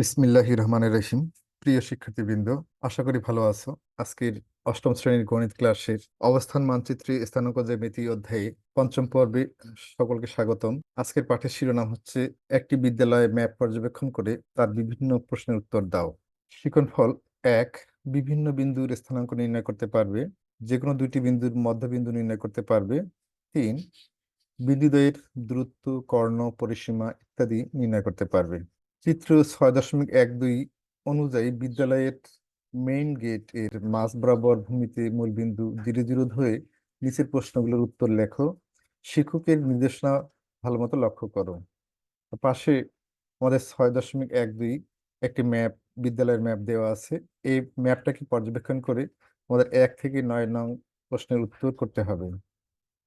বিসমিল্লাহির রহমানির রহিম। প্রিয় শিক্ষার্থীবৃন্দ, আশা করি ভালো আছো। আজকের অষ্টম শ্রেণির গণিত ক্লাসের অবস্থান মানচিত্রে স্থানাঙ্ক জ্যামিতি অধ্যায়ে পঞ্চম পর্বে সকলকে স্বাগতম। আজকের পাঠের শিরোনাম হচ্ছে, একটি বিদ্যালয়ে ম্যাপ পর্যবেক্ষণ করে তার বিভিন্ন প্রশ্নের উত্তর দাও। শিক্ষণফল এক, বিভিন্ন বিন্দুর স্থানাঙ্ক নির্ণয় করতে পারবে যে কোনো দুইটি বিন্দুর মধ্যবিন্দু নির্ণয় করতে পারবে। তিন বিদ্যুতের দূরত্ব, কর্ণ, পরিসীমা ইত্যাদি নির্ণয় করতে পারবে। চিত্র ছয় দশমিক এক দুই অনুযায়ী বিদ্যালয়ের মেইন গেটের মাঝ বরাবর ভূমিতে মূলবিন্দু জিরো জিরো ধরে নিচের প্রশ্নগুলোর উত্তর লেখো। শিক্ষকের নির্দেশনা ভালো মতো লক্ষ্য করো। পাশে আমাদের ছয় দশমিক এক দুই একটি ম্যাপ বিদ্যালয়ের ম্যাপ দেওয়া আছে। এই ম্যাপটাকে পর্যবেক্ষণ করে আমাদের এক থেকে নয় নং প্রশ্নের উত্তর করতে হবে।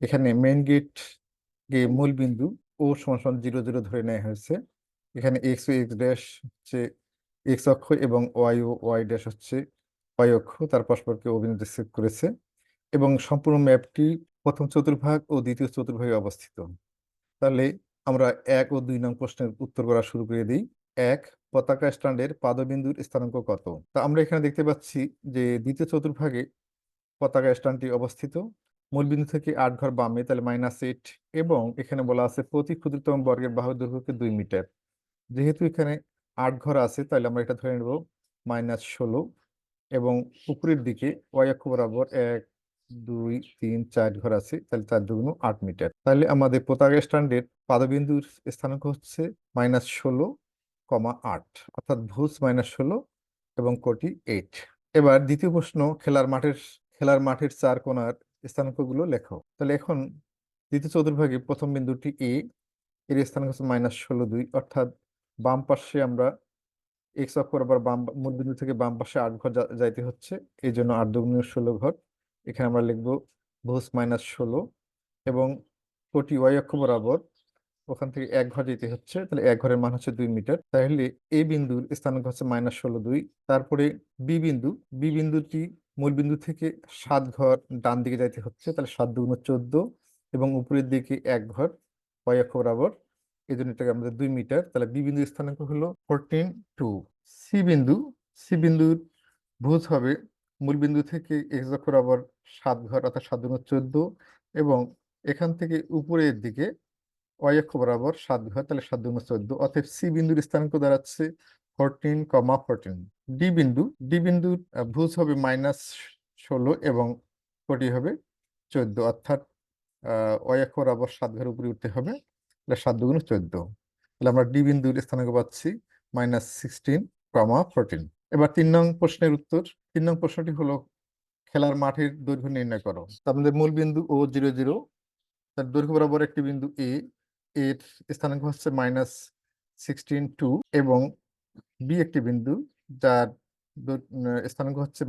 এখানে মেইন গেট কে মূল বিন্দু ও সমান জিরো জিরো ধরে নেওয়া হয়েছে। এখানে এক্স ও এক্স ড্যাশ হচ্ছে এক্স অক্ষ এবং ওয়াই ওয়াই ড্যাশ হচ্ছে ওয়াই অক্ষ, তার পরস্পরকে অভিনির্দেশ করেছে এবং সম্পূর্ণ ম্যাপটি প্রথম চতুর্ভাগ ও দ্বিতীয় চতুর্ভাগে অবস্থিত। তাহলে আমরা এক ও দুই নং প্রশ্নের উত্তর করা শুরু করে দিই। এক, পতাকা স্ট্যান্ডের পাদবিন্দুর স্থানাঙ্ক কত? তা আমরা এখানে দেখতে পাচ্ছি যে দ্বিতীয় চতুর্ভাগে পতাকা স্ট্যান্ডটি অবস্থিত। মূলবিন্দু থেকে আট ঘর বামে, তাহলে মাইনাস এইট এবং এখানে বলা আছে প্রতি ক্ষুদ্রতম বর্গের বাহু দৈর্ঘ্যকে দুই মিটার যেহেতু এখানে আট ঘর আছে তাহলে আমরা এটা ধরে নেব মাইনাস ষোলো এবং উপরের দিকে ওয়াই অক্ষ বরাবর এক, দুই, তিন, চার ঘর আছে তাহলে চার দুগুণ আট মিটার। তাহলে আমাদের পতাকা স্ট্যান্ডের পাদবিন্দুর স্থানাঙ্ক হচ্ছে মাইনাস ষোলো কমা আট, অর্থাৎ ভুজ মাইনাস ষোলো এবং কোটি এইট। এবার দ্বিতীয় প্রশ্ন, খেলার মাঠের খেলার মাঠের চার কোণার স্থানাঙ্কগুলো লেখো। তাহলে এখন দ্বিতীয় চতুর্ভাগে প্রথম বিন্দুটি এ, এর স্থানাঙ্ক হচ্ছে মাইনাস ষোলো দুই, অর্থাৎ বাম পাশে আমরা এক্স অক্ষ বরাবর বাম মূল বিন্দু থেকে বাম পাশে আট ঘর যাইতে হচ্ছে। এই জন্য আট দুগুণ ষোলো ঘর। এখানে আমরা লিখব ভুজ মাইনাস ষোলো এবং কোটি ওয়াই অক্ষ বরাবর ওখান থেকে এক ঘর যেতে হচ্ছে। তাহলে এক ঘরের মান হচ্ছে দুই মিটার। তাহলে এ বিন্দুর স্থানাঙ্ক হচ্ছে মাইনাস ষোলো দুই। তারপরে বি বিন্দু বি বিন্দুটি মূল বিন্দু থেকে সাত ঘর ডান দিকে যাইতে হচ্ছে। তাহলে সাত দুগুণ চোদ্দ এবং উপরের দিকে এক ঘর ওয়াই অক্ষ বরাবর। এই জন্য এটাকে আমাদের দুই মিটার, তাহলে বি বিন্দুর স্থানাঙ্ক হলো ফোরটিন টু সি বিন্দু সি বিন্দুর ভুজ হবে মূল বিন্দু থেকে এক্স অক্ষ বরাবর সাত ঘর, অর্থাৎ সাত দুগুণ চোদ্দ, এবং এখান থেকে উপরের দিকে ওয়াই অক্ষ বরাবর সাত ঘর, তাহলে সাত দুগুণ চোদ্দ। অর্থাৎ সি বিন্দুর স্থানাঙ্ক দাঁড়াচ্ছে ফোরটিন কমা ফোরটিন ডি বিন্দু ডি বিন্দুর ভুজ হবে মাইনাস ষোলো এবং কোটি হবে চোদ্দ। অর্থাৎ ওয়াই অক্ষ বরাবর সাত ঘর উপরে উঠতে হবে। তাহলে সাত দুগুণ চোদ্দ। তাহলে আমরা ডি বিন্দুর স্থানাঙ্ক পাচ্ছি মাইনাস সিক্সটিন কমা ফোরটিন এবার তিন নং প্রশ্নের উত্তর। তিন নং প্রশ্নটি হলো, খেলার মাঠের দৈর্ঘ্য নির্ণয় করো। আমাদের মূল বিন্দু ও জিরো জিরো। তার দৈর্ঘ্য বরাবর একটি বিন্দু এ এর স্থানাঙ্ক হচ্ছে মাইনাস সিক্সটিন টু এবং বি একটি বিন্দু, যার স্থানাঙ্ক হচ্ছে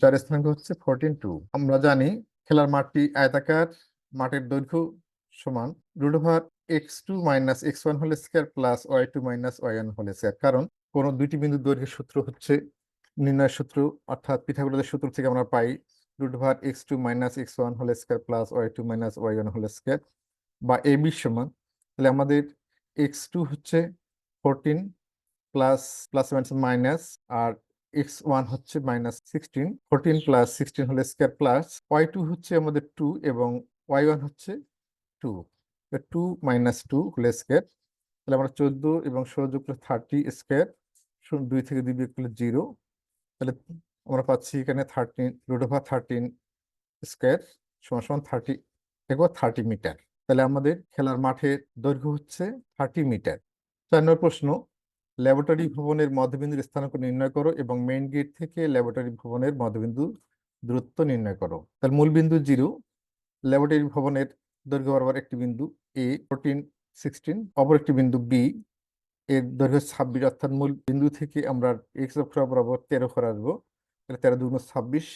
যার স্থানাঙ্ক হচ্ছে ফোরটিন টু আমরা জানি, খেলার মাঠটি আয়তাকার মাঠের দৈর্ঘ্য সমান। Root over X two minus X one whole square plus Y two minus Y one whole square কারণ কোন দুইটি বিন্দুর দৈর্ঘ্যের সূত্র হচ্ছে নির্ণয় সূত্র, অর্থাৎ পিথাগোরাসের সূত্র থেকে আমরা পাই root over X two minus X one whole square plus Y two minus Y one whole square বা এ বি সমান। তাহলে আমাদের এক্স টু হচ্ছে ফোরটিন প্লাস প্লাস মাইনাস আর এক্স ওয়ান হচ্ছে minus sixteen fourteen plus sixteen হলে square plus Y two হচ্ছে আমাদের টু এবং ওয়াই ওয়ান হচ্ছে two two minus two whole square তাহলে আমরা চোদ্দ এবং ষোলো যোগ করলে থার্টি স্কোয়ার দুই থেকে দুই বিয়োগ করলে জিরো তাহলে আমরা পাচ্ছি এখানে thirteen root over thirteen square সমান সমান থার্টি একবার থার্টি মিটার তাহলে আমাদের খেলার মাঠের দৈর্ঘ্য হচ্ছে থার্টি মিটার চার নম্বর প্রশ্ন ল্যাবরেটরি ভবনের মধ্যবিন্দুর স্থানাঙ্ক নির্ণয় করো এবং মেইন গেট থেকে ল্যাবরেটরি ভবনের মধ্যবিন্দু দূরত্ব নির্ণয় করো। তাহলে মূল বিন্দু জিরো ল্যাবরেটরি ভবনের দৈর্ঘ্য বরাবর একটি বিন্দু এ ফোরটিন সিক্সটিন অপর একটি বিন্দু বি এর দৈর্ঘ্য ছাব্বিশ, অর্থাৎ মূল বিন্দু থেকে আমরা এক্স অক্ষ বরাবর তেরো ঘর আসব। তাহলে তেরো দুগুণ ছাব্বিশ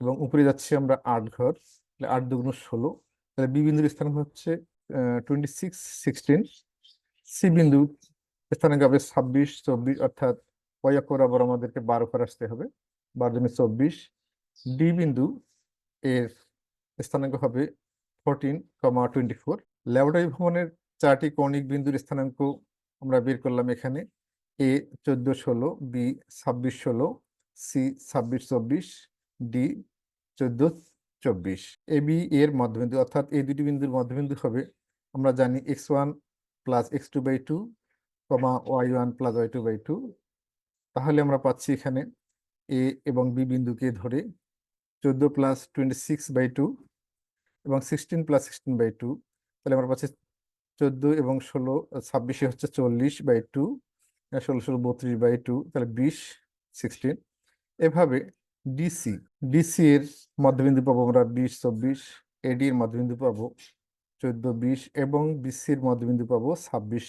এবং উপরে যাচ্ছি আমরা আট ঘর, তাহলে আট দুগুণ ষোলো। তাহলে বি বিন্দুর স্থান হচ্ছে টোয়েন্টি সিক্স সিক্সটিন সি বিন্দু স্থানাঙ্ক হবে ছাব্বিশ, চব্বিশ, অর্থাৎ ওয়াই অক্ষ বরাবর আমাদেরকে বারো ঘর আসতে হবে, বারো দুগুণ চব্বিশ। ডি বিন্দু এর স্থানাঙ্ক হবে fourteen comma twenty four laboratory ভবনের চারটি কৌণিক বিন্দুর স্থানাঙ্ক আমরা বের করলাম এখানে। এ চোদ্দ ষোলো বি ছাব্বিশ ষোলো সি ছাব্বিশ চব্বিশ ডি চোদ্দ চব্বিশ। এ বি এর মধ্যবিন্দু, অর্থাৎ এই দুটি বিন্দুর মধ্যবিন্দু হবে। আমরা জানি X one plus X two by two comma Y one plus Y two by two তাহলে আমরা পাচ্ছি এখানে এ এবং বি বিন্দুকে ধরে। চোদ্দ plus twenty six by two এবং sixteen plus sixteen by two তাহলে আমরা পাচ্ছি চোদ্দ এবং ষোলো ছাব্বিশে হচ্ছে চল্লিশ বাই টু ষোলো ষোলো, বত্রিশ বাই টু তাহলে বিশ সিক্সটিন এভাবে ডিসি ডিসি এর মধ্যবিন্দু পাবো আমরা বিশ, চব্বিশ এডি এর মধ্যবিন্দু পাবো চোদ্দ, বিশ, এবং বিসি এর মধ্যবিন্দু পাবো ছাব্বিশ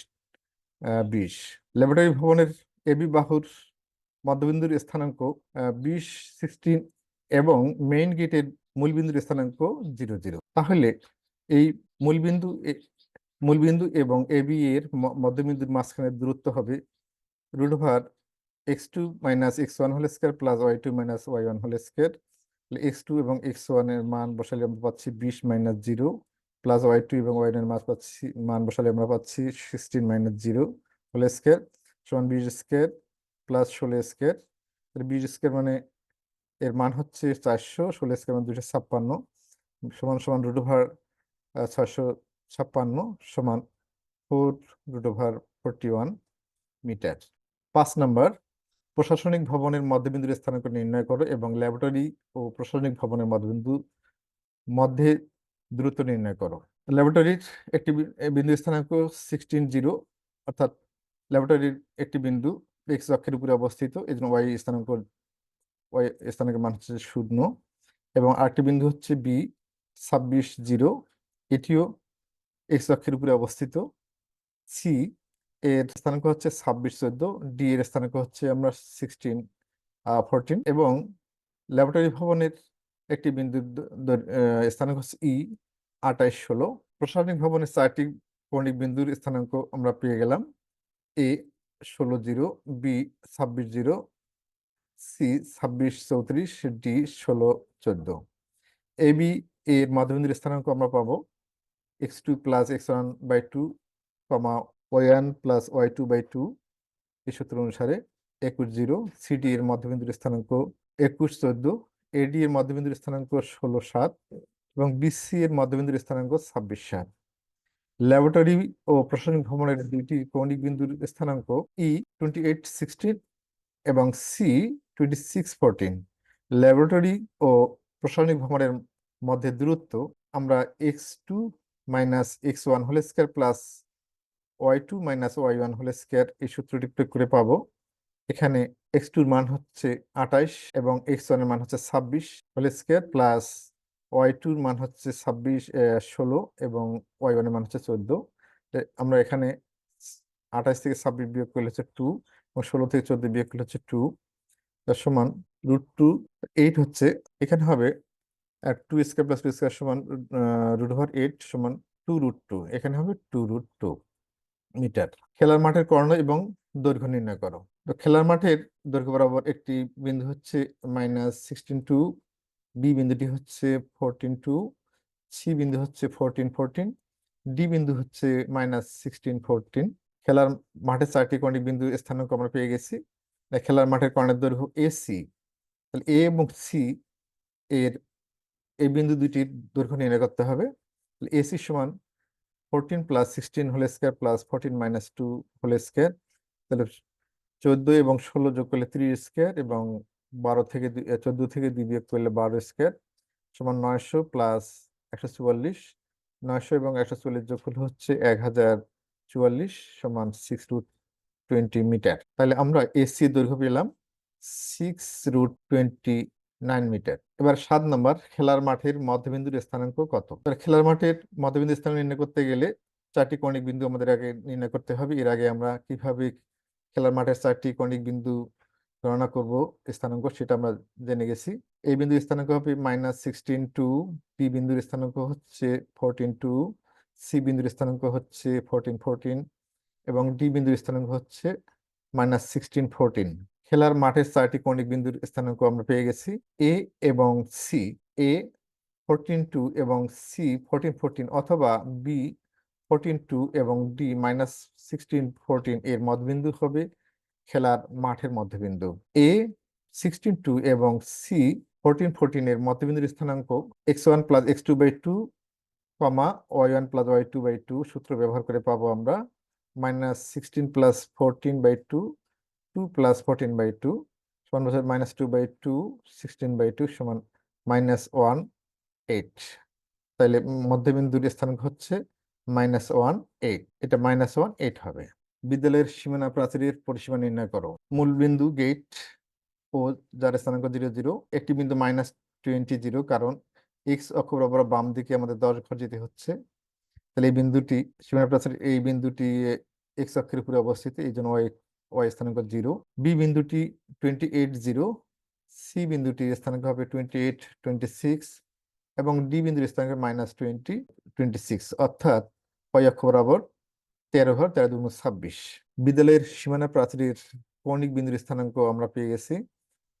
বিশ। ল্যাবরেটরি ভবনের এবি বাহুর মধ্যবিন্দুর স্থানাঙ্ক বিশ সিক্সটিন এবং মেইন গেটের মূলবিন্দুর স্থানাঙ্ক জিরো জিরো তাহলে এই মূলবিন্দু মূলবিন্দু এবং এবি এর মধ্যবিন্দুর মাঝখানের দূরত্ব হবে root over x two minus x one whole square plus y two minus y one whole square x two এবং এক্স ওয়ানের মান বসালে আমরা পাচ্ছি বিশ minus zero plus y two এবং ওয়াই এর মান পাচ্ছি, মান বসালে আমরা পাচ্ছি sixteen minus zero whole square সমান বিশ স্কোয়ার প্লাস ষোলো স্কোয়ার বিশ স্কোয়ার মানে এর মান হচ্ছে চারশো, ষোলো স্কোয়ার মানে দুশো ছাপ্পান্ন, সমান সমান রুট ওভার ছয়শো ছাপ্পান্ন সমান four root over forty one metre পাঁচ নাম্বার, প্রশাসনিক ভবনের মধ্যবিন্দুর স্থানাঙ্ক নির্ণয় করো এবং ল্যাবরেটরি ও প্রশাসনিক ভবনের মধ্যবিন্দু মধ্যে দূরত্ব নির্ণয় করো। ল্যাবরেটরির একটি বিন্দু স্থানাঙ্ক সিক্সটিন জিরো অর্থাৎ ল্যাবরেটরির একটি বিন্দু এক্স অক্ষের উপরে অবস্থিত এই জন্য ওয়াই স্থানাঙ্ক ওয়াই স্থানাঙ্কের মান হচ্ছে শূন্য এবং আরেকটি বিন্দু হচ্ছে বি ছাব্বিশ জিরো। এটিও এক্স অক্ষের উপরে অবস্থিত। সি এর স্থানাঙ্ক হচ্ছে ছাব্বিশ চোদ্দ ডি এর স্থানাঙ্ক হচ্ছে আমরা সিক্সটিন ফোরটিন এবং ল্যাবরেটরি ভবনের একটি বিন্দুর দ- দৈর- আহ, স্থানাঙ্ক হচ্ছে ই আঠাইশ ষোলো। প্রশাসনিক ভবনের চারটি কৌণিক বিন্দুর স্থানাঙ্ক আমরা পেয়ে গেলাম। এ ষোলো জিরো বি ছাব্বিশ জিরো সি ছাব্বিশ চৌত্রিশ ডি ষোলো চোদ্দ। বি এর মধ্যবিন্দুর স্থানাঙ্ক আমরা পাবো। X two plus x one by two comma y one plus y two by two এই সূত্র অনুসারে একুশ জিরো। সিডি এর মধ্যবিন্দুর স্থানাঙ্ক একুশ চোদ্দ। এডি এর মধ্যবিন্দুর স্থানাঙ্ক ষোলো সাত এবং বিসি এর মধ্যবিন্দুর স্থানাঙ্ক ছাব্বিশ সাত। ল্যাবরেটরি ও প্রশাসনিক ভ্রমণের দুইটি কৌণিক বিন্দুর স্থানাঙ্ক ই টোয়েন্টি এইট সিক্সটিন এবং C twenty six fourteen laboratory ও প্রশাসনিক ভবনের মধ্যে দূরত্ব, আমরা x two minus x one whole square plus y two minus y one whole square এই সূত্রটি প্রয়োগ করে পাবো। এখানে এক্স টুর মান হচ্ছে আঠাইশ এবং এক্স ওয়ানের মান হচ্ছে ছাব্বিশ হোল স্কোয়ার প্লাস ওয়াই টুর মান হচ্ছে ছাব্বিশ ষোলো এবং ওয়াই ওয়ানের মান হচ্ছে চোদ্দ। আমরা এখানে আঠাইশ থেকে ছাব্বিশ বিয়োগ করলে হচ্ছে টু ষোলো থেকে চোদ্দ বিয়োগ করলে হচ্ছে টু তার সমান রুট টু এইট হচ্ছে, এখানে হবে two square plus two square সমান রুট ওভার এইট সমান টু রুট টু এখানে হবে টু রুট টু মিটার খেলার মাঠের কর্ণ এবং দৈর্ঘ্য নির্ণয় করো। তো খেলার মাঠের দৈর্ঘ্য বরাবর একটি বিন্দু হচ্ছে মাইনাস সিক্সটিন টু বি বিন্দুটি হচ্ছে ফোরটিন টু সি বিন্দু হচ্ছে ফোরটিন ফোরটিন ডি বিন্দু হচ্ছে মাইনাস সিক্সটিন ফোরটিন খেলার মাঠের চারটি কর্ণিক বিন্দু স্থানাঙ্ক আমরা পেয়ে গেছি। খেলার মাঠের কর্ণের দৈর্ঘ্য এ সি তাহলে এ এবং সি এর, এই বিন্দু দুইটির দৈর্ঘ্য নির্ণয় করতে হবে। এসি সমান fourteen plus sixteen whole square plus fourteen minus two whole square তাহলে চোদ্দ এবং ষোলো যোগ করলে ত্রিশ স্কোয়ার এবং বারো থেকে চোদ্দ থেকে দুই বিয়োগ করলে বারো স্কোয়ার সমান নয়শো প্লাস একশো চুয়াল্লিশ। নয়শো এবং একশো চল্লিশ যোগ করলে হচ্ছে এক হাজার চুয়াল্লিশ সমান সিক্স রুট টোয়েন্টি মিটার তাহলে আমরা এসি দৈর্ঘ্য পেলাম six root twenty nine metre এবার সাত নাম্বার, খেলার মাঠের মধ্যবিন্দুর স্থানাঙ্ক কত? খেলার মাঠের মধ্যবিন্দু স্থানাঙ্ক নির্ণয় করতে গেলে চারটি কৌণিক বিন্দু আমাদের আগে নির্ণয় করতে হবে। এর আগে আমরা কীভাবে খেলার মাঠের চারটি কৌণিক বিন্দু গণনা করব, স্থানাঙ্ক সেটা আমরা জেনে গেছি। এই বিন্দুর স্থানাঙ্ক হবে মাইনাস সিক্সটিন টু বি বিন্দুর স্থানাঙ্ক হচ্ছে ফোরটিন টু সি বিন্দুর স্থানাঙ্ক হচ্ছে ফোরটিন ফোরটিন এবং ডি বিন্দুর স্থানাঙ্ক হচ্ছে মাইনাস সিক্সটিন ফোরটিন খেলার মাঠের চারটি কৌণিক বিন্দুর স্থানাঙ্ক আমরা পেয়ে গেছি এ এবং সি এ ফোরটিন টু এবং সি ফোরটিন ফোরটিন অথবা বি ফোরটিন টু এবং ডি মাইনাস সিক্সটিন ফোরটিন এর মধ্যবিন্দু হবে খেলার মাঠের মধ্যবিন্দু। এ সিক্সটিন টু এবং সি ফোরটিন ফোরটিন এর মধ্যবিন্দুর স্থানাঙ্ক x one plus x two by two comma y one plus y two by two সূত্র ব্যবহার করে পাবো আমরা minus sixteen plus fourteen by two two plus fourteen by two সমান বছর minus two by two, sixteen by two সমান minus one eight. তাহলে মধ্যবিন্দুর স্থানাঙ্ক হচ্ছে মাইনাস ওয়ান এইট, এটা মাইনাস ওয়ান এইট হবে। বিদ্যালয়ের সীমানা প্রাচীরের পরিসীমা নির্ণয় করো। মূল বিন্দু গেট ও যার স্থানাঙ্ক জিরো জিরো একটি বিন্দু মাইনাস টোয়েন্টি জিরো কারণ এক্স অক্ষ বরাবর বাম দিকে আমাদের দশ ঘর যেতে হচ্ছে। তাহলে এই বিন্দুটি, সীমানা প্রাচীর এই বিন্দুটি এক্স অক্ষের উপরে অবস্থিত, এই জন্য ওয়াই ওয়াই স্থানাঙ্ক জিরো। বি বিন্দুটি টোয়েন্টি এইট জিরো সি বিন্দুটির স্থানাঙ্ক হবে টোয়েন্টি এইট টোয়েন্টি সিক্স এবং ডি বিন্দুর স্থানাঙ্ক মাইনাস টোয়েন্টি টোয়েন্টি সিক্স অর্থাৎ ওয়াই অক্ষ বরাবর তেরো ঘর, তেরো দুগুণ ছাব্বিশ। বিদ্যালয়ের সীমানা প্রাচীরের কৌণিক বিন্দুর স্থানাঙ্ক আমরা পেয়ে গেছি।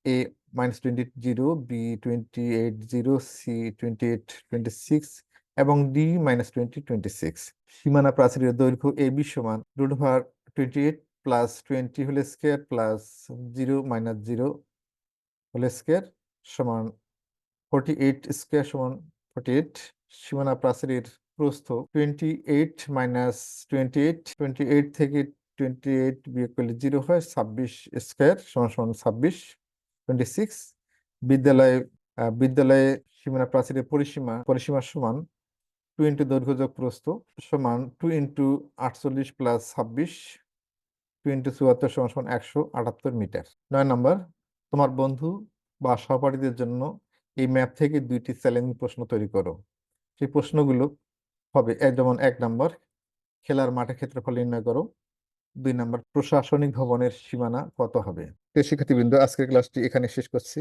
A minus twenty zero B twenty eight zero C twenty eight twenty six এবং D minus twenty twenty six সীমানা প্রাচীরের দৈর্ঘ্য এ বি সমান root over twenty eight plus twenty whole square plus zero minus zero whole square সমান forty eight square সমান forty eight সীমানা প্রাচীরের প্রস্থ twenty eight minus twenty eight twenty eight থেকে টোয়েন্টি এইট বিয়োগ করলে জিরো হয়, ছাব্বিশ স্কোয়ার সমান সমান ছাব্বিশ। টোয়েন্টি সিক্স বিদ্যালয়ে বিদ্যালয়ে সীমানা প্রাচীরের পরিসীমা পরিসীমার সমান টু ইন্টু দৈর্ঘ্য যোগ প্রস্থ সমান টু ইন্টু আটচল্লিশ প্লাস ছাব্বিশ টু ইন্টু চুয়াত্তর সমান সমান একশো আটাত্তর মিটার। নয় নম্বর, তোমার বন্ধু বা সহপাঠীদের জন্য এই ম্যাপ থেকে দুইটি চ্যালেঞ্জিং প্রশ্ন তৈরি করো। সেই প্রশ্নগুলো হবে যেমন এক নম্বর, খেলার মাঠের ক্ষেত্রফল নির্ণয় করো। দুই নম্বর প্রশাসনিক ভবনের সীমানা কত হবে? তো শিক্ষার্থীবৃন্দ আজকের ক্লাসটি এখানে শেষ করছি।